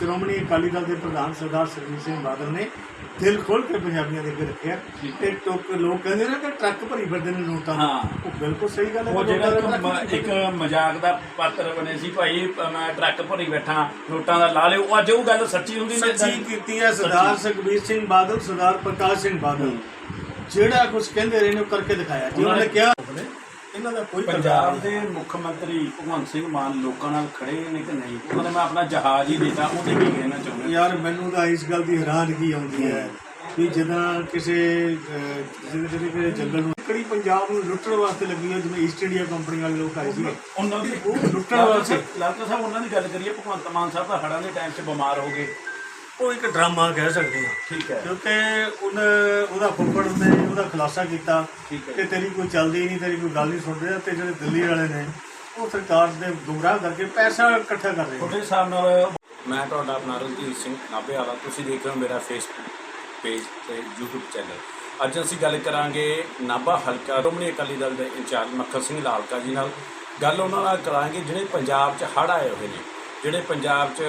ਸ਼੍ਰੋਮਣੀ ਅਕਾਲੀ ਦਲ ਦੇ ਪ੍ਰਧਾਨ ਸਰਦਾਰ ਸੁਖਬੀਰ ਸਿੰਘ ਬਾਦਲ ਨੇ ਦਿਲ ਖੋਲ ਕੇ ਪੰਜਾਬੀਆਂ ਦੇ ਅੱਗੇ ਰੱਖਿਆ। ਤੇ ਟੋਕ ਲੋਕ ਕਹਿੰਦੇ ਨੇ ਕਿ ਟਰੱਕ ਭਰੀ ਫਿਰਦੇ ਨੇ ਨੋਟਾਂ। ਹਾਂ। ਉਹ ਬਿਲਕੁਲ ਸਹੀ ਗੱਲ ਹੈ ਉਹ ਜਿਹੜਾ ਇੱਕ ਮਜ਼ਾਕ ਦਾ ਪਾਤਰ ਬਣੇ ਸੀ ਭਾਈ ਮੈਂ ਟਰੱਕ ਭਰੀ ਬੈਠਾ ਨੋਟਾਂ ਦਾ ਲਾ ਲਿਓ। ਅੱਜ ਉਹ ਗੱਲ ਸੱਚੀ ਹੁੰਦੀ ਨੇ ਸੱਚੀ ਕੀਤੀ ਹੈ ਸਰਦਾਰ ਸੁਖਬੀਰ ਸਿੰਘ ਬਾਦਲ ਸਰਦਾਰ ਪ੍ਰਕਾਸ਼ ਸਿੰਘ ਬਾਦਲ। ਜਿਹੜਾ ਕੁਝ ਕਹਿੰਦੇ ਰਹੇ ਨੇ ਉਹ ਕਰਕੇ ਦਿਖਾਇਆ। ਜੀ ਉਹਨਾਂ ਨੇ ਕਿਹਾ ਇਹਨਾਂ ਦਾ ਕੋਈ ਪੰਜਾਬ ਦੇ ਮੁੱਖ ਮੰਤਰੀ ਭਗਵੰਤ ਸਿੰਘ ਮਾਨ ਲੋਕਾਂ ਨਾਲ ਖੜੇ ਨੇ ਕਿ ਨਹੀਂ? ਉਹਨਾਂ ਨੇ ਮੈਂ ਆਪਣਾ ਜਹਾਜ਼ ਹੀ ਦਿੱਤਾ ਉਹਦੇ ਕੀ ਕਹਿਣਾ ਚਾਹੁੰਦਾ? ਯਾਰ ਮੈਨੂੰ ਤਾਂ ਇਸ ਗੱਲ ਦੀ ਹੈਰਾਨਗੀ ਆਉਂਦੀ ਹੈ ਕਿ ਜਦੋਂ ਕਿਸੇ ਅਹ, ਜਿਹੜੇ ਕਿਸੇ ਜੰਗਲ ਨੂੰ ਕਿਹੜੀ ਪੰਜਾਬ ਨੂੰ ਲੁੱਟਣ ਵਾਸਤੇ ਲੱਗੀ ਹੈ ਜਿਵੇਂ ਈਸਟ ਇੰਡੀਆ ਕੰਪਨੀ ਵਾਲੇ ਲੋਕ ਆਏ ਸੀ ਉਹਨਾਂ ਦੀ ਉਹ ਲੁੱਟਣ ਵਾਸਤੇ ਲਾਲਕਾ ਸਾਹਿਬ ਉਹਨਾਂ ਦੀ ਗੱਲ ਕਰੀਏ ਭਗਵੰਤ ਮਾਨ ਸਾਹਿਬ ਤਾਂ ਹੜ੍ਹਾਂ ਦੇ ਟਾਈਮ 'ਚ ਬਿਮਾਰ ਹੋ ਗਏ। ਉਹ ਇੱਕ ਡਰਾਮਾ ਕਹਿ ਸਕਦੇ ਹਾਂ। ਠੀਕ ਹੈ। ਕਿਉਂਕਿ ਉਹਨ ਉਹਦਾ ਫੁੱਫੜ ਨੇ ਉਹਦਾ ਖੁਲਾਸਾ ਕੀਤਾ ਕਿ ਤੇਰੀ ਕੋਈ ਚੱਲਦੀ ਨਹੀਂ ਤੇਰੀ ਕੋਈ ਗੱਲ ਨਹੀਂ ਸੁਣ ਰਿਹਾ ਤੇ ਜਿਹੜੇ ਦਿੱਲੀ ਵਾਲੇ ਨੇ ਉਹ ਸਰਕਾਰ ਦੇ ਗੁੰਮਰਾਹ ਕਰਕੇ ਪੈਸਾ ਇਕੱਠਾ ਕਰ ਰਹੇ ਨੇ। ਤੁਹਾਡੇ ਹਿਸਾਬ ਨਾਲ ਮੈਂ ਤੁਹਾਡਾ ਆਪਣਾ ਰਣਜੀਤ ਸਿੰਘ ਨਾਭੇ ਵਾਲਾ ਤੁਸੀਂ ਦੇਖ ਰਹੇ ਹੋ ਮੇਰਾ ਫੇਸਬੁੱਕ ਪੇਜ ਤੇ YouTube ਚੈਨਲ ਅੱਜ ਅਸੀਂ ਗੱਲ ਕਰਾਂਗੇ ਨਾਭਾ ਹਲਕਾ ਸ਼੍ਰੋਮਣੀ ਅਕਾਲੀ ਦਲ ਦੇ ਇੰਚਾਰਜ ਮੱਖਰ ਸਿੰਘ ਲਾਲਕਾ ਜੀ ਨਾਲ। ਗੱਲ ਉਹਨਾਂ ਨਾਲ ਕਰਾਂਗੇ ਜਿਹੜੇ ਪੰਜਾਬ 'ਚ ਹੜ੍ਹ ਆਏ ਹੋਏ ਨੇ ਜਿਹੜੇ ਪੰਜਾਬ 'ਚ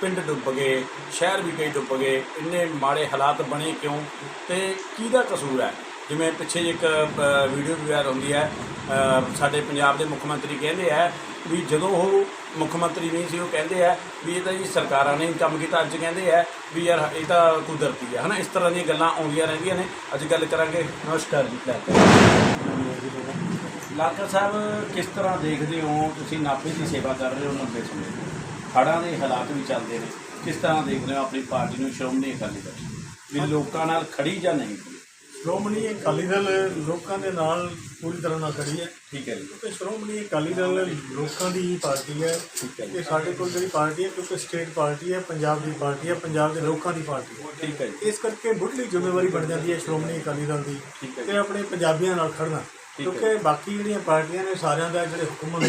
ਪਿੰਡ ਡੁੱਬ ਗਏ, ਸ਼ਹਿਰ ਵੀ ਕਈ ਡੁੱਬ ਗਏ, ਇੰਨੇ ਮਾੜੇ ਹਾਲਾਤ ਬਣੇ ਕਿਉਂ? ਤੇ ਕਿਹਦਾ ਕਸੂਰ ਹੈ? ਜਿਵੇਂ ਪਿੱਛੇ ਜਿਹੇ ਇੱਕ ਵੀਡੀਓ ਵੀ ਵਾਇਰਲ ਹੁੰਦੀ ਹੈ ਸਾਡੇ ਪੰਜਾਬ ਦੇ ਮੁੱਖ ਮੰਤਰੀ ਕਹਿੰਦੇ ਆ ਵੀ ਜਦੋਂ ਉਹ ਮੁੱਖ ਮੰਤਰੀ ਨਹੀਂ ਸੀ, ਉਹ ਕਹਿੰਦੇ ਆ ਵੀ ਇਹ ਤਾਂ ਜੀ ਸਰਕਾਰਾਂ ਨੇ ਹੀ ਕੰਮ ਕੀਤਾ, ਅੱਜ ਕਹਿੰਦੇ ਆ ਵੀ ਯਾਰ ਇਹ ਤਾਂ ਕੁਦਰਤੀ ਹੈ ਹਨਾ? ਇਸ ਤਰ੍ਹਾਂ ਦੀਆਂ ਗੱਲਾਂ ਆਉਂਦੀਆਂ ਰਹਿੰਦੀਆਂ ਨੇ। ਅੱਜ ਗੱਲ ਕਰਾਂਗੇ। ਨਮਸਕਾਰ ਜੀ ਲਾਲਕਾ ਸਾਹਿਬ, ਕਿਸ ਤਰ੍ਹਾਂ ਦੇਖਦੇ ਹੋ? ਤੁਸੀਂ ਨਾਭੇ ਦੀ ਸੇਵਾ ਕਰ ਰਹੇ ਹੋ ਲੰਬੇ ਸਮੇਂ ਹੜ੍ਹਾਂ ਦੇ ਹਾਲਾਤ ਵੀ ਚੱਲਦੇ ਨੇ। ਕਿਸ ਤਰ੍ਹਾਂ ਦੇਖਦੇ ਹੋ ਆਪਣੀ ਪਾਰਟੀ ਨੂੰ ਸ਼੍ਰੋਮਣੀ ਅਕਾਲੀ ਦਲ? ਵੀ ਲੋਕਾਂ ਨਾਲ ਖੜੀ ਜਾਂ ਨਹੀਂ? ਸ਼੍ਰੋਮਣੀ ਅਕਾਲੀ ਦਲ ਲੋਕਾਂ ਦੇ ਨਾਲ ਪੂਰੀ ਤਰ੍ਹਾਂ ਨਾਲ ਖੜੀ ਹੈ। ਠੀਕ ਹੈ ਜੀ। ਕਿਉਂਕਿ ਸ਼੍ਰੋਮਣੀ ਅਕਾਲੀ ਦਲ ਲੋਕਾਂ ਦੀ ਹੀ ਪਾਰਟੀ ਹੈ। ਠੀਕ ਹੈ ਇਹ ਸਾਡੇ ਕੋਲ ਜਿਹੜੀ ਪਾਰਟੀ ਹੈ ਕਿਉਂਕਿ ਸਟੇਟ ਪਾਰਟੀ ਹੈ ਪੰਜਾਬ ਦੀ ਪਾਰਟੀ ਹੈ ਪੰਜਾਬ ਦੇ ਲੋਕਾਂ ਦੀ ਪਾਰਟੀ ਹੈ। ਠੀਕ ਹੈ ਇਸ ਕਰਕੇ ਮੁੱਢਲੀ ਜ਼ਿੰਮੇਵਾਰੀ ਬਣ ਜਾਂਦੀ ਹੈ ਸ਼੍ਰੋਮਣੀ ਅਕਾਲੀ ਦਲ ਦੀ ਤੇ ਆਪਣੇ ਪੰਜਾਬੀਆਂ ਨਾਲ ਖੜਨਾ। ਕਿਉਂਕਿ ਬਾਕੀ ਜਿਹੜੀਆਂ ਪਾਰਟੀਆਂ ਨੇ ਸਾਰਿਆਂ ਦਾ ਜਿਹੜੇ ਹੁਕਮ ਨੇ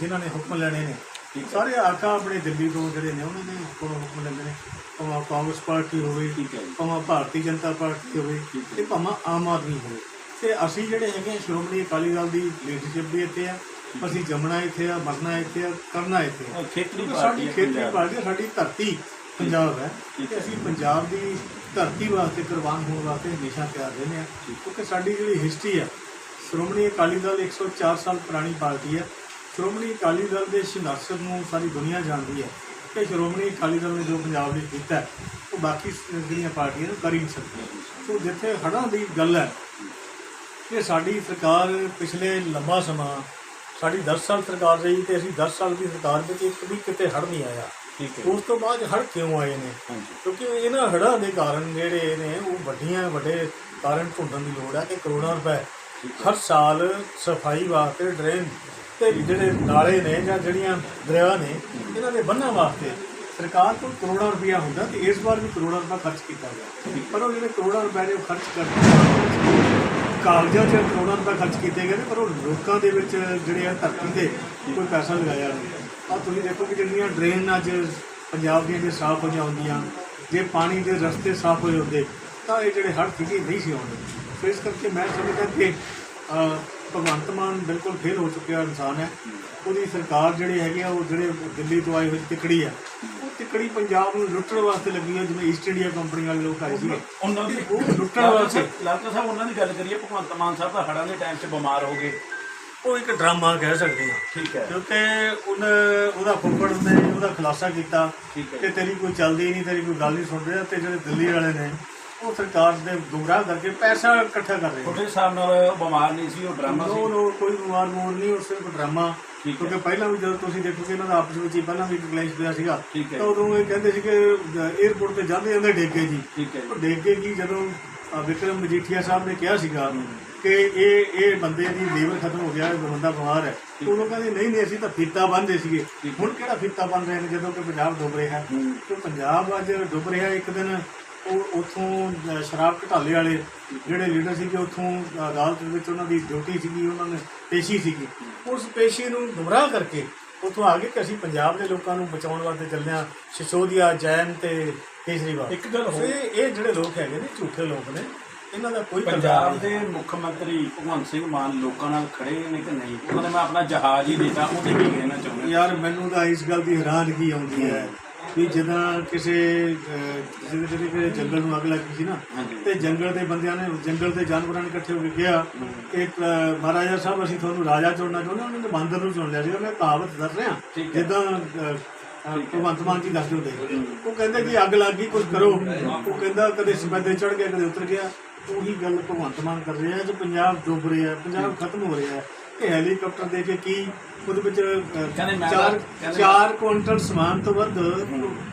ਜਿਨ੍ਹਾਂ ਨੇ ਹੁਕਮ ਲੈਣੇ ਨੇ ਠੀਕ ਹੈ। ਸਾਰੇ ਆਕਾ ਆਪਣੇ ਦਿੱਲੀ ਤੋਂ ਜਿਹੜੇ ਨੇ ਉਹਨਾਂ ਦੇ ਕੋਲੋਂ ਹੁਕਮ ਲੈਂਦੇ ਨੇ ਭਾਵੇਂ ਕਾਂਗਰਸ ਪਾਰਟੀ ਹੋਵੇ ਠੀਕ ਹੈ ਜੀ। ਭਾਵੇਂ ਭਾਰਤੀ ਜਨਤਾ ਪਾਰਟੀ ਹੋਵੇ ਤੇ ਭਾਵੇਂ ਆਮ ਆਦਮੀ ਹੋਵੇ ਤੇ ਅਸੀਂ ਜਿਹੜੇ ਹੈਗੇ ਆ, ਸ਼੍ਰੋਮਣੀ ਅਕਾਲੀ ਦਲ ਦੀ ਲੀਡਰਸ਼ਿਪ ਵੀ ਇੱਥੇ ਆ ਅਸੀਂ ਜੰਮਣਾ ਇੱਥੇ ਆ ਮਰਨਾ ਇੱਥੇ ਆ ਕਰਨਾ ਇੱਥੇ ਆ ਉਹ ਖੇਤਰੀ ਕਿਉਂਕਿ ਪਾਰਟੀ ਸਾਡੀ ਹੈ ਖੇਤਰੀ ਪੰਜਾਬ। ਪਾਰਟੀ ਹੈ, ਸਾਡੀ ਧਰਤੀ ਪੰਜਾਬ ਹੈ ਠੀਕ ਤੇ ਹੈ। ਅਸੀਂ ਪੰਜਾਬ ਦੀ ਧਰਤੀ ਵਾਸਤੇ ਕੁਰਬਾਨ ਹੋਣ ਵਾਸਤੇ ਹਮੇਸ਼ਾ ਤਿਆਰ ਰਹਿੰਦੇ ਹਾਂ ਕਿਉਂਕਿ ਸਾਡੀ ਜਿਹੜੀ ਹਿਸਟਰੀ ਹੈ ਸ਼੍ਰੋਮਣੀ ਅਕਾਲੀ ਦਲ 104 ਸਾਲ ਪੁਰਾਣੀ ਪਾਰਟੀ ਹੈ ਸ਼੍ਰੋਮਣੀ ਅਕਾਲੀ ਦਲ ਦੇ ਸੰਘਰਸ਼ ਨੂੰ ਸਾਰੀ ਦੁਨੀਆ ਜਾਣਦੀ ਹੈ ਕਿ ਸ਼੍ਰੋਮਣੀ ਅਕਾਲੀ ਦਲ ਨੇ ਜੋ ਪੰਜਾਬ ਲਈ ਕੀਤਾ ਉਹ ਬਾਕੀ ਜਿਹੜੀਆਂ ਪਾਰਟੀਆਂ ਨੇ ਕਰ ਹੀ ਨਹੀਂ ਸਕਦੀਆਂ। ਸੋ ਜਿੱਥੇ ਹੜ੍ਹਾਂ ਦੀ ਗੱਲ ਹੈ ਕਿ ਸਾਡੀ ਸਰਕਾਰ ਪਿਛਲੇ ਲੰਬਾ ਸਮਾਂ ਸਾਡੀ 10 ਸਾਲ ਸਰਕਾਰ ਰਹੀ ਤੇ ਅਸੀਂ 10 ਸਾਲ ਦੀ ਸਰਕਾਰ ਵਿੱਚ ਇੱਕ ਵੀ ਕਿਤੇ ਹੜ੍ਹ ਨਹੀਂ ਆਇਆ। ਠੀਕ ਹੈ। ਉਸ ਤੋਂ ਬਾਅਦ ਹੜ੍ਹ ਕਿਉਂ ਆਏ ਨੇ? ਕਿਉਂਕਿ ਇਹਨਾਂ ਹੜ੍ਹਾਂ ਦੇ ਕਾਰਨ ਜਿਹੜੇ ਨੇ ਉਹ ਵੱਡੀਆਂ ਵੱਡੇ ਕਾਰਨ ਢੂੰਡਣ ਦੀ ਲੋੜ ਹੈ ਕਿ ਕਰੋੜਾਂ ਰੁਪਏ ਹਰ ਸਾਲ ਸਫ਼ਾਈ ਵਾਸਤੇ ਡਰੇਨ ਤੇ ਜਿਹੜੇ ਨਾਲੇ ਨੇ ਜਾਂ ਜਿਹੜੀਆਂ ਦਰਿਆ ਨੇ, ਇਹਨਾਂ ਦੇ ਬੰਨਾਂ ਵਾਸਤੇ ਸਰਕਾਰ ਕੋਲ ਕਰੋੜਾਂ ਰੁਪਇਆ ਹੁੰਦਾ ਤੇ ਇਸ ਵਾਰ ਵੀ ਕਰੋੜਾਂ ਰੁਪਇਆ ਖਰਚ ਕੀਤਾ ਗਿਆ। ਪਰ ਉਹ ਜਿਹੜੇ ਕਰੋੜਾਂ ਰੁਪਏ ਨੇ ਉਹ ਖਰਚ ਕਰ ਕਾਗਜ਼ਾਂ 'ਚ ਕਰੋੜਾਂ ਰੁਪਏ ਖਰਚ ਕੀਤੇ ਗਏ ਨੇ, ਪਰ ਉਹ ਲੋਕਾਂ ਦੇ ਵਿੱਚ ਜਿਹੜੇ ਆ ਧਰਤੀ ਤੇ ਕੋਈ ਪੈਸਾ ਲਗਾਇਆ ਨਹੀਂ। ਆ ਤੁਸੀਂ ਦੇਖੋ ਕਿ ਜਿਹੜੀਆਂ ਡਰੇਨ ਅੱਜ ਪੰਜਾਬ ਦੀਆਂ ਜੇ ਸਾਫ਼ ਹੋ ਜਾਂਦੀਆਂ, ਜੇ ਪਾਣੀ ਦੇ ਰਸਤੇ ਸਾਫ਼ ਹੋ ਜਾਂਦੇ, ਤਾਂ ਇਹ ਜਿਹੜੇ ਹੜ੍ਹ ਸੀਗੇ ਨਹੀਂ ਸੀ ਆਉਂਦੇ। ਸੋ ਇਸ ਕਰਕੇ ਮੈਂ ਸਮਝਦਾ ਕਿ ਭਗਵੰਤ ਮਾਨ ਬਿਲਕੁਲ ਫੇਲ ਹੋ ਚੁੱਕਿਆ ਇਨਸਾਨ ਹੈ। ਉਹਦੀ ਸਰਕਾਰ ਜਿਹੜੇ ਹੈਗੇ ਆ ਉਹ ਜਿਹੜੇ ਦਿੱਲੀ ਤੋਂ ਆਏ ਹੋਏ ਤਿਕੜੀ ਆ ਉਹ ਤਿਕੜੀ ਪੰਜਾਬ ਨੂੰ ਲੁੱਟਣ ਵਾਸਤੇ ਲੱਗੀ ਹੈ ਜਿਵੇਂ ਈਸਟ ਇੰਡੀਆ ਕੰਪਨੀ ਵਾਲੇ ਲੋਕ ਆਏ ਸੀਗੇ। ਉਹਨਾਂ ਦੀ ਉਹ ਲੁੱਟਣ ਵਾਸਤੇ ਸਾਹਿਬ- ਲਾਲਕਾ ਸਾਹਿਬ ਉਹਨਾਂ ਦੀ ਗੱਲ ਕਰੀਏ ਭਗਵੰਤ ਮਾਨ ਸਾਹਿਬ ਤਾਂ ਹੜ੍ਹਾਂ ਦੇ ਟਾਈਮ 'ਚ ਬਿਮਾਰ ਹੋ ਗਏ। ਉਹ ਇੱਕ ਡਰਾਮਾ ਕਹਿ ਸਕਦੇ ਹਾਂ ਠੀਕ ਹੈ। ਕਿਉਂਕਿ ਉਹਨ ਉਹਦਾ ਫੁੱਫੜ ਨੇ ਉਹਦਾ ਖੁਲਾਸਾ ਕੀਤਾ ਕਿ ਤੇਰੀ ਕੋਈ ਚੱਲਦੀ ਨਹੀਂ ਤੇਰੀ ਕੋਈ ਗੱਲ ਨਹੀਂ ਸੁਣ ਰਿਹਾ ਤੇ ਜਿਹੜੇ ਦਿੱਲੀ ਵਾਲੇ ਨੇ ਉਹ ਸਰਕਾਰ ਦੇ ਗੁੰਮਰਾਹ ਕਰਕੇ ਪੈਸਾ ਇਕੱਠਾ ਕਰ ਰਹੇ ਨੇ। ਤੁਹਾਡੇ ਹਿਸਾਬ ਨਾਲ ਉਹ ਬਿਮਾਰ ਨਹੀਂ ਸੀ ਉਹ ਡਰਾਮਾ ਸੀ। ਨੋ ਕੋਈ ਬਿਮਾਰ ਮੋਰ ਨਹੀਂ ਉਹ ਸਿਰਫ ਡਰਾਮਾ। ਕਿਉਂਕਿ ਪਹਿਲਾਂ ਵੀ ਜਦੋਂ ਤੁਸੀਂ ਦੇਖੋਗੇ ਇਹਨਾਂ ਦਾ ਆਪਸ ਵਿੱਚ ਹੀ ਪਹਿਲਾਂ ਵੀ ਕਲੈਸ਼ ਪਿਆ ਸੀਗਾ। ਤਾਂ ਉਦੋਂ ਇਹ ਕਹਿੰਦੇ ਸੀ ਕਿ 에어ਪੋਰਟ ਤੇ ਜਾਂਦੇ ਜਾਂਦੇ ਡੇਗੇ ਜੀ। ਠੀਕ ਹੈ ਜੀ। ਡੇਗੇ ਕੀ ਜਦੋਂ ਵਿਕਰਮ ਮਜੀਠੀਆ ਸਾਹਿਬ ਨੇ ਕਿਹਾ ਸੀਗਾ ਕਿ ਇਹ ਇਹ ਬੰਦੇ ਦੀ ਲੀਵਰ ਖਤਮ ਹੋ ਗਿਆ ਇਹ ਬੰਦਾ ਬਿਮਾਰ ਹੈ। ਉਦੋਂ ਕਹਿੰਦੇ ਨਹੀਂ ਨਹੀਂ ਅਸੀਂ ਤਾਂ ਫੀਤਾ ਬੰਨਦੇ ਸੀਗੇ। ਹੁਣ ਕਿਹੜਾ ਫੀਤਾ ਬੰਨ ਰਹੇ ਨੇ ਜਦੋਂ ਕਿ ਪੰਜਾਬ ਡੁੱਬ ਰਿਹਾ ਹੂੰ। ਤੇ ਪੰਜਾਬ ਅੱਜ ਡੁੱਬ ਰਿਹਾ ਇੱਕ ਦਿਨ ਉਹ ਉਥੋਂ ਸ਼ਰਾਬ ਘਟਾਲੇ ਵਾਲੇ ਜਿਹੜੇ ਲੀਡਰ ਸੀਗੇ ਉਥੋਂ ਅਦਾਲਤ ਵਿੱਚ ਉਹਨਾਂ ਦੀ ਡਿਊਟੀ ਸੀਗੀ ਉਹਨਾਂ ਨੇ ਪੇਸ਼ੀ ਸੀਗੀ। ਉਸ ਪੇਸ਼ੀ ਨੂੰ ਗੁੰਮਰਾਹ ਕਰਕੇ ਉਥੋਂ ਆ ਗਏ ਕਿ ਅਸੀਂ ਪੰਜਾਬ ਦੇ ਲੋਕਾਂ ਨੂੰ ਬਚਾਉਣ ਵਾਸਤੇ ਚੱਲੇ ਹਾਂ ਸਿਸੋਦੀਆ ਜੈਨ ਤੇ ਕੇਜਰੀਵਾਲ। ਇੱਕ ਗੱਲ ਹੋਰ। ਇਹ ਇਹ ਜਿਹੜੇ ਲੋਕ ਹੈਗੇ ਨੇ ਝੂਠੇ ਲੋਕ ਨੇ ਇਹਨਾਂ ਦਾ ਕੋਈ ਪੰਜਾਬ ਦੇ ਮੁੱਖ ਮੰਤਰੀ ਭਗਵੰਤ ਸਿੰਘ ਮਾਨ ਲੋਕਾਂ ਨਾਲ ਖੜੇ ਨੇ ਕਿ ਨਹੀਂ? ਉਹਨਾਂ ਨੇ ਮੈਂ ਆਪਣਾ ਜਹਾਜ਼ ਹੀ ਦਿੱਤਾ ਉਹਦੇ ਕੀ ਕਹਿਣਾ ਚਾਹੁੰਦਾ ਯਾਰ ਮੈਨੂੰ ਤਾਂ ਇਸ ਗੱਲ ਦੀ ਹੈਰਾਨਗੀ ਆਉਂਦੀ ਹੈ। ਵੀ ਜਦੋਂ ਕਿਸੇ ਜਿਹਦੇ ਜਿਹੜੇ ਜੰਗਲ ਨੂੰ ਅੱਗ ਲੱਗੀ ਸੀ ਨਾ। ਤੇ ਜੰਗਲ ਦੇ ਬੰਦਿਆਂ ਨੇ ਜੰਗਲ ਦੇ ਜਾਨਵਰਾਂ ਨੇ ਇਕੱਠੇ ਹੋ ਕੇ ਕਿਹਾ ਕਿ ਮਹਾਰਾਜਾ ਸਾਹਿਬ ਅਸੀਂ ਤੁਹਾਨੂੰ ਰਾਜਾ ਚੁਣਨਾ ਚਾਹੁੰਦੇ ਹਾਂ। ਉਹਨਾਂ ਨੇ ਬਾਂਦਰ ਨੂੰ ਚੁਣ ਲਿਆ ਸੀ ਮੈਂ ਕਹਾਵਤ ਦੱਸ ਰਿਹਾ। ਜਿੱਦਾਂ ਭਗਵੰਤ ਮਾਨ ਜੀ ਦੱਸਦੇ ਹੁੰਦੇ ਉਹ ਕਹਿੰਦੇ ਕਿ ਅੱਗ ਲੱਗ ਗਈ ਕੁਝ ਕਰੋ ਉਹ ਕਹਿੰਦਾ ਕਦੇ ਸਫੈਦੇ ਚੜ ਗਿਆ ਕਦੇ ਉਤਰ ਗਿਆ ਉਹੀ ਗੱਲ ਭਗਵੰਤ ਮਾਨ ਕਰ ਰਿਹਾ ਕਿ ਪੰਜਾਬ ਡੁੱਬ ਰਿਹਾ ਪੰਜਾਬ ਖਤਮ ਹੋ ਰਿਹਾ ਇਹ ਹੈਲੀਕਾਪਟਰ ਦੇ ਕੇ ਕੀ ਉਹਦੇ ਵਿੱਚ ਕਹਿੰਦੇ ਮੈਂ ਚਾਰ ਚਾਰ ਕੁਇੰਟਲ ਸਮਾਨ ਤੋਂ ਵੱਧ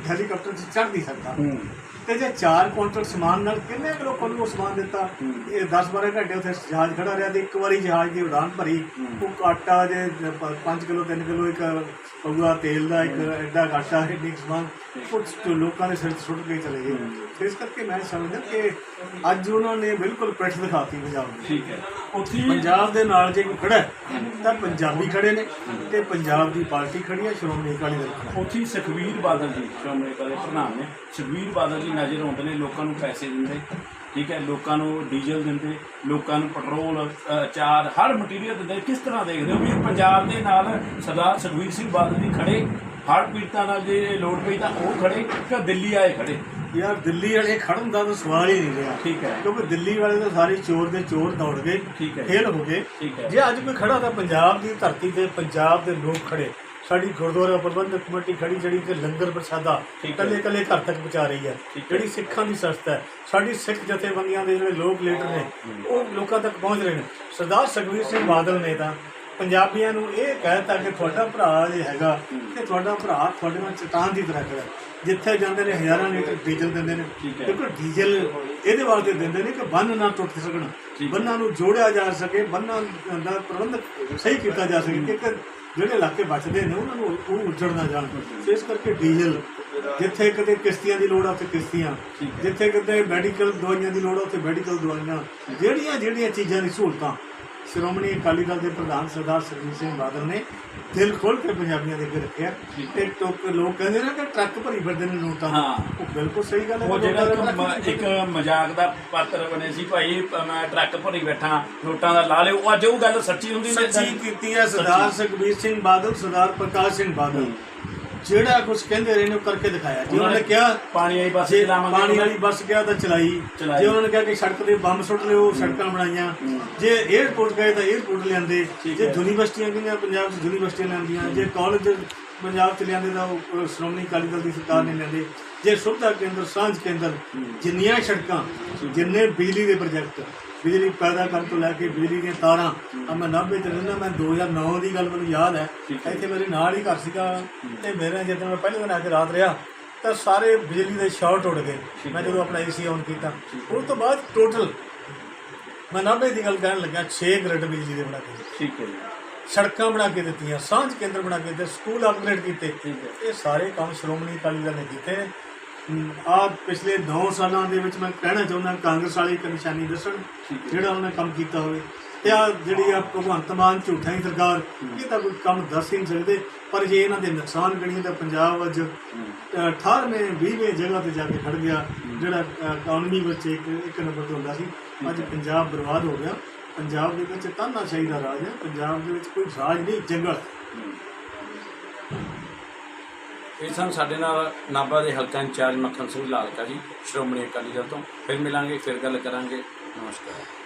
ਹੈਲੀਕਾਪਟਰ 'ਚ ਚੜ ਨਹੀਂ ਸਕਦਾ। ਤੇ ਜੇ 4 ਕੁਇੰਟਲ ਸਮਾਨ ਨਾਲ ਕਿੰਨੇ ਕੁ ਲੋਕਾਂ ਨੂੰ ਸਮਾਨ ਦਿੱਤਾ? ਇਹ 10 12 ਘੰਟੇ ਉੱਥੇ ਜਹਾਜ਼ ਖੜਾ ਰਿਹਾ ਤੇ ਇੱਕ ਵਾਰੀ ਜਹਾਜ਼ ਦੀ ਉਡਾਨ ਭਰੀ। ਉਹ ਆਟਾ ਜੇ 5 ਕਿਲੋ 3 ਕਿਲੋ ਇੱਕ ਪਊਆ ਤੇਲ ਦਾ ਇੱਕ ਐਡਾ ਆਟਾ ਹੈ ਇੱਕ ਸਮਾਨ ਉਹ ਲੋਕਾਂ ਦੇ ਸਿਰ ਸੁੱਟ ਕੇ ਚਲੇ ਗਏ। ਤੇ ਇਸ ਕਰਕੇ ਮੈਂ ਸਮਝਦਾ ਕਿ ਅੱਜ ਉਹਨਾਂ ਨੇ ਬਿਲਕੁਲ ਪਿੱਠ ਦਿਖਾਤੀ ਪੰਜਾਬ ਦੀ ਠੀਕ ਹੈ। ਉੱਥੇ ਪੰਜਾਬ ਦੇ ਨਾਲ ਜੇ ਕੋਈ ਖੜਾ ਤਾਂ ਪੰਜਾਬੀ ਖੜੇ ਨੇ ਤੇ ਪੰਜਾਬ ਦੀ ਪਾਰਟੀ ਖੜੀ ਹੈ ਸ਼੍ਰੋਮਣੀ ਅਕਾਲੀ ਦਲ ਖੜਾ। ਉੱਥੇ ਹੀ ਸੁਖਬੀਰ ਬਾਦਲ ਜੀ ਸ਼੍ਰੋਮਣੀ ਅਕਾਲੀ ਪ੍ਰਧਾਨ ਨੇ ਸੁਖਬੀਰ ਬਾਦਲ ਜੀ ਨਜ਼ਰ ਆਉਂਦੇ ਨੇ ਲੋਕਾਂ ਨੂੰ ਪੈਸੇ ਦਿੰਦੇ। ਠੀਕ ਹੈ ਲੋਕਾਂ ਨੂੰ ਡੀਜ਼ਲ ਦਿੰਦੇ ਲੋਕਾਂ ਨੂੰ ਪੈਟਰੋਲ ਚਾਰ ਹਰ ਮਟੀਰੀਅਲ ਦਿੰਦੇ। ਕਿਸ ਤਰ੍ਹਾਂ ਦੇਖਦੇ ਹੋ ਵੀ ਪੰਜਾਬ ਦੇ ਨਾਲ ਸਰਦਾਰ ਸੁਖਬੀਰ ਸਿੰਘ ਬਾਦਲ ਜੀ ਖੜੇ ਹੜ੍ਹ ਪੀੜਤਾਂ ਨਾਲ ਜੇ ਲੋੜ ਪਈ ਤਾਂ ਉਹ ਖੜੇ ਕਿ ਦਿੱਲੀ ਆਏ ਖੜੇ? ਯਾਰ ਦਿੱਲੀ ਵਾਲੇ ਖੜਨ ਦਾ ਤਾਂ ਸਵਾਲ ਹੀ ਨਹੀਂ ਰਿਹਾ। ਠੀਕ ਹੈ। ਕਿਉਂਕਿ ਦਿੱਲੀ ਵਾਲੇ ਤਾਂ ਸਾਰੇ ਚੋਰ ਦੇ ਚੋਰ ਦੌੜ ਗਏ ਠੀਕ ਹੈ। ਫੇਲ ਹੋ ਗਏ। ਠੀਕ ਹੈ। ਜੇ ਅੱਜ ਕੋਈ ਖੜਾ ਤਾਂ ਪੰਜਾਬ ਦੀ ਧਰਤੀ ਤੇ ਪੰਜਾਬ ਦੇ ਲੋਕ ਖੜੇ। ਸਾਡੀ ਗੁਰਦੁਆਰਾ ਪ੍ਰਬੰਧਕ ਕਮੇਟੀ ਖੜੀ ਜਿਹੜੀ ਕਿ ਲੰਗਰ ਪ੍ਰਸ਼ਾਦਾ। ਕੱਲੇ ਕੱਲੇ ਘਰ ਤੱਕ ਪਹੁੰਚਾ ਰਹੀ ਹੈ। ਜਿਹੜੀ ਸਿੱਖਾਂ ਦੀ ਸੰਸਥਾ ਹੈ ਸਾਡੀ ਸਿੱਖ ਜਥੇਬੰਦੀਆਂ ਦੇ ਜਿਹੜੇ ਲੋਕ ਲੀਡਰ ਨੇ ਉਹ ਲੋਕਾਂ ਤੱਕ ਪਹੁੰਚ ਰਹੇ ਨੇ ਸਰਦਾਰ ਸੁਖਬੀਰ ਸਿੰਘ ਬਾਦਲ ਨੇ ਤਾਂ ਪੰਜਾਬੀਆਂ ਨੂੰ ਇਹ ਕਹਿਤਾ ਕਿ ਤੁਹਾਡਾ ਭਰਾ ਜੇ ਹੈਗਾ ਕਿ ਤੁਹਾਡਾ ਭਰਾ ਤੁਹਾਡੇ ਨਾਲ ਚਟਾਨ ਦੀ ਤਰ੍ਹਾਂ ਖੜਾ। ਜਿੱਥੇ ਜਾਂਦੇ ਨੇ ਹਜ਼ਾਰਾਂ ਲੀਟਰ ਡੀਜ਼ਲ ਦਿੰਦੇ ਨੇ। ਕਿਉਂਕਿ ਡੀਜ਼ਲ ਇਹਦੇ ਵਾਸਤੇ ਦਿੰਦੇ ਨੇ ਕਿ ਬੰਨ ਨਾ ਟੁੱਟ ਸਕਣ। ਬੰਨਾਂ ਨੂੰ ਜੋੜਿਆ ਜਾ ਸਕੇ ਬੰਨਾਂ ਦਾ ਪ੍ਰਬੰਧ ਸਹੀ ਕੀਤਾ ਜਾ ਸਕੇ ਕਿ ਜਿਹੜੇ ਇਲਾਕੇ ਬਚਦੇ ਨੇ, ਉਹਨਾਂ ਨੂੰ ਉਹ ਉੱਜੜ ਨਾ ਜਾਣ ਇਸ ਕਰਕੇ ਡੀਜ਼ਲ, ਜਿੱਥੇ ਕਿਤੇ ਕਿਸ਼ਤੀਆਂ ਦੀ ਲੋੜ ਆ, ਉੱਥੇ ਕਿਸ਼ਤੀਆਂ। ਜਿੱਥੇ ਕਿਤੇ ਮੈਡੀਕਲ ਦਵਾਈਆਂ ਦੀ ਲੋੜ ਆ, ਉੱਥੇ ਮੈਡੀਕਲ ਦਵਾਈਆਂ। ਜਿਹੜੀਆਂ ਜਿਹੜੀਆਂ ਚੀਜ਼ਾਂ ਦੀ ਸਹੂਲਤਾਂ ਸ਼੍ਰੋਮਣੀ ਅਕਾਲੀ ਦਲ ਦੇ ਪ੍ਰਧਾਨ ਸਰਦਾਰ ਸੁਖਬੀਰ ਸਿੰਘ ਬਾਦਲ ਨੇ ਦਿਲ ਖੋਲ ਕੇ ਪੰਜਾਬੀਆਂ ਦੇ ਅੱਗੇ ਰੱਖਿਆ। ਤੇ ਟੋਕ ਲੋਕ ਕਹਿੰਦੇ ਨੇ ਕਿ ਟਰੱਕ ਭਰੀ ਫਿਰਦੇ ਨੇ ਨੋਟਾਂ। ਹਾਂ। ਉਹ ਬਿਲਕੁਲ ਸਹੀ ਗੱਲ ਹੈ ਉਹ ਜਿਹੜਾ ਇੱਕ ਮਜ਼ਾਕ ਦਾ ਪਾਤਰ ਬਣੇ ਸੀ ਭਾਈ ਮੈਂ ਟਰੱਕ ਭਰੀ ਬੈਠਾ ਨੋਟਾਂ ਦਾ ਲਾ ਲਿਓ। ਅੱਜ ਉਹ ਗੱਲ ਸੱਚੀ ਹੁੰਦੀ ਸੱਚੀ ਕੀਤੀ ਹੈ ਸਰਦਾਰ ਸੁਖਬੀਰ ਸਿੰਘ ਬਾਦਲ ਸਰਦਾਰ ਪ੍ਰਕਾਸ਼ ਸਿੰਘ ਬਾਦਲ। ਜਿਹੜਾ ਕੁਝ ਕਹਿੰਦੇ ਰਹੇ ਨੇ ਉਹ ਕਰਕੇ ਦਿਖਾਇਆ। ਜੇ ਉਹਨਾਂ ਨੇ ਕਿਹਾ ਪਾਣੀ ਵਾਲੀ ਬੱਸ ਚਲਾਵਾਂਗੇ ਪਾਣੀ ਵਾਲੀ ਬੱਸ ਗਿਆ ਤਾਂ ਚਲਾਈ। ਜੇ ਉਹਨਾਂ ਨੇ ਕਿਹਾ ਕਿ ਸੜਕ ਦੇ ਬੰਬ ਸੁੱਟ ਲਿਓ ਸੜਕਾਂ ਬਣਾਈਆਂ। ਜੇ 에어ਪੋਰਟ ਗਏ ਤਾਂ 에어ਪੋਰਟ ਲਿਆਂਦੇ ਜੇ ਹੈ। ਯੂਨੀਵਰਸਿਟੀਆਂ ਗਈਆਂ ਪੰਜਾਬ 'ਚ ਯੂਨੀਵਰਸਿਟੀਆਂ ਲਿਆਂਦੀਆਂ। ਜੇ ਕਾਲਜ ਪੰਜਾਬ 'ਚ ਲਿਆਂਦੇ ਤਾਂ ਉਹ ਸ਼੍ਰੋਮਣੀ ਅਕਾਲੀ ਦਲ ਦੀ ਸਰਕਾਰ ਨੇ ਲਿਆਂਦੇ। ਜੇ ਸੁਵਿਧਾ ਕੇਂਦਰ ਸਾਂਝ ਕੇਂਦਰ ਜਿੰਨੀਆਂ ਸੜਕਾਂ ਜਿੰਨੇ ਬਿਜਲੀ ਦੇ ਪ੍ਰੋਜੈਕਟ ਬਿਜਲੀ ਪੈਦਾ ਕਰਨ ਤੋਂ ਲੈ ਕੇ ਬਿਜਲੀ ਦੀਆਂ ਤਾਰਾਂ ਆ ਮੈਂ 90 ਚ ਰਹਿੰਦਾ ਮੈਂ 2009 ਦੀ ਗੱਲ ਮੈਨੂੰ ਯਾਦ ਹੈ। ਇੱਥੇ ਮੇਰੇ ਨਾਲ ਹੀ ਘਰ ਸੀਗਾ ਤੇ ਮੇਰੇ ਜਦੋਂ ਮੈਂ ਪਹਿਲੇ ਦਿਨ ਆ ਕੇ ਰਾਤ ਰਿਹਾ ਤਾਂ ਸਾਰੇ ਬਿਜਲੀ ਦੇ ਸ਼ਾਰਟ ਉੱਡ ਗਏ। ਮੈਂ ਜਦੋਂ ਆਪਣਾ ਏਸੀ ਆਨ ਕੀਤਾ ਉਸ ਤੋਂ ਬਾਅਦ ਟੋਟਲ ਮੈਂ 90 ਦੀ ਗੱਲ ਕਰਨ ਲੱਗਾ 6 ਗ੍ਰਿਡ ਬਿਜਲੀ ਦੇ ਬਣਾ ਕੇ। ਠੀਕ ਹੈ ਜੀ। ਸੜਕਾਂ ਬਣਾ ਕੇ ਦਿੱਤੀਆਂ ਸਾਂਝ ਕੇਂਦਰ ਬਣਾ ਕੇ ਦਿੱਤੇ ਸਕੂਲ ਅਪਗ੍ਰੇਡ ਕੀਤੇ। ਇਹ ਸਾਰੇ ਕੰਮ ਸ਼੍ਰੋਮਣੀ ਅਕਾਲੀ ਦਲ ਨੇ ਕੀਤੇ ਆ ਪਿਛਲੇ 9 ਸਾਲਾਂ ਦੇ ਵਿੱਚ ਮੈਂ ਕਹਿਣਾ ਚਾਹੁੰਦਾ ਕਾਂਗਰਸ ਵਾਲੀ ਇੱਕ ਨਿਸ਼ਾਨੀ ਦੱਸਣ ਜਿਹੜਾ ਉਹਨਾਂ ਕੰਮ ਕੀਤਾ ਹੋਵੇ। ਤੇ ਆ ਜਿਹੜੀ ਆ ਭਗਵੰਤ ਮਾਨ ਝੂਠਾਂ ਹੀ ਸਰਕਾਰ ਇਹ ਤਾਂ ਕੋਈ ਕੰਮ ਦੱਸ ਹੀ ਨਹੀਂ ਸਕਦੇ ਪਰ ਜੇ ਇਹਨਾਂ ਦੇ ਨੁਕਸਾਨ ਗਣੀਏ ਤਾਂ ਪੰਜਾਬ ਅੱਜ 18ਵੇਂ 20ਵੇਂ ਜਗ੍ਹਾ ਤੇ ਜਾ ਕੇ ਖੜ ਗਿਆ ਜਿਹੜਾ ਇਕਨੋਮੀ ਵਿੱਚ ਇੱਕ ਇੱਕ ਨੰਬਰ ਤੇ ਹੁੰਦਾ ਸੀ। ਅੱਜ ਪੰਜਾਬ ਬਰਬਾਦ ਹੋ ਗਿਆ। ਪੰਜਾਬ ਦੇ ਵਿੱਚ ਤਾਨਾਸ਼ਾਹੀ ਦਾ ਰਾਜ ਹੈ। ਪੰਜਾਬ ਦੇ ਵਿੱਚ ਕੋਈ ਰਾਜ ਨਹੀਂ ਜੰਗਲ। ਇਹ ਸਨ ਸਾਡੇ ਨਾਲ ਨਾਭਾ ਦੇ ਹਲਕਾ ਇੰਚਾਰਜ ਮੱਖਣ ਸਿੰਘ ਲਾਲਕਾ ਜੀ, ਸ਼੍ਰੋਮਣੀ ਅਕਾਲੀ ਦਲ ਤੋਂ। ਫਿਰ ਮਿਲਾਂਗੇ, ਫਿਰ ਗੱਲ ਕਰਾਂਗੇ। ਨਮਸਕਾਰ।